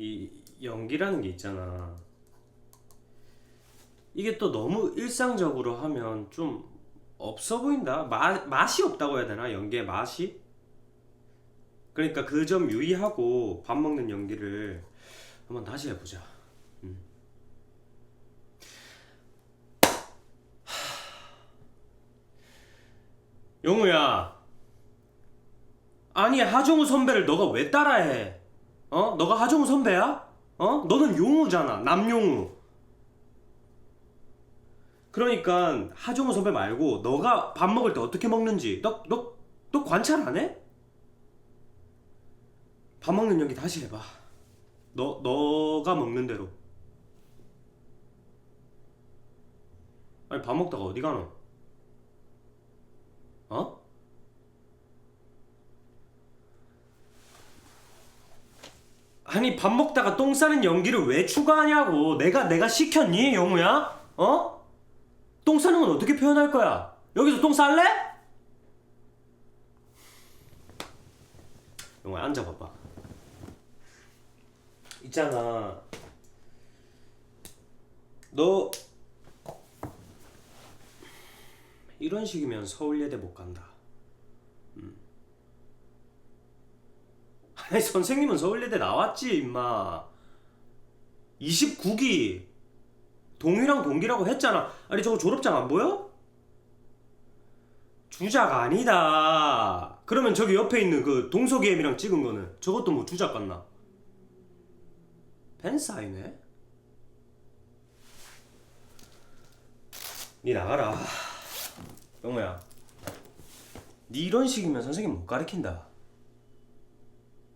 이 연기라는 게 있잖아. 이게 또 너무 일상적으로 하면 좀 없어 보인다. 마, 맛이 없다고 해야 되나? 연기의 맛이? 그러니까 그 점 유의하고 밥 먹는 연기를 한번 다시 해보자. 음. 영우야. 아니 하정우 선배를 너가 왜 따라해? 어? 너가 하정우 선배야? 어? 너는 용우잖아. 남용우. 그러니까 하정우 선배 말고 너가 밥 먹을 때 어떻게 먹는지 너 너 너 관찰 안 해? 밥 먹는 연기 다시 해봐. 너 너가 먹는 대로. 아니 밥 먹다가 어디 가노? 아니 밥 먹다가 똥 싸는 연기를 왜 추가하냐고 내가 내가 시켰니 영우야? 어? 똥 싸는 건 어떻게 표현할 거야? 여기서 똥 쌀래? 영우야 앉아봐봐 있잖아 너 이런 식이면 서울예대 못 간다 아니 선생님은 서울예대 나왔지 임마 29기 동이랑 동기라고 했잖아 아니 저거 졸업장 안 보여? 주작 아니다 그러면 저기 옆에 있는 그 동서기엠이랑 찍은 거는 저것도 뭐 주작 같나? 팬사이네? 니 나가라 영호야 니 이런 식이면 선생님 못 가르친다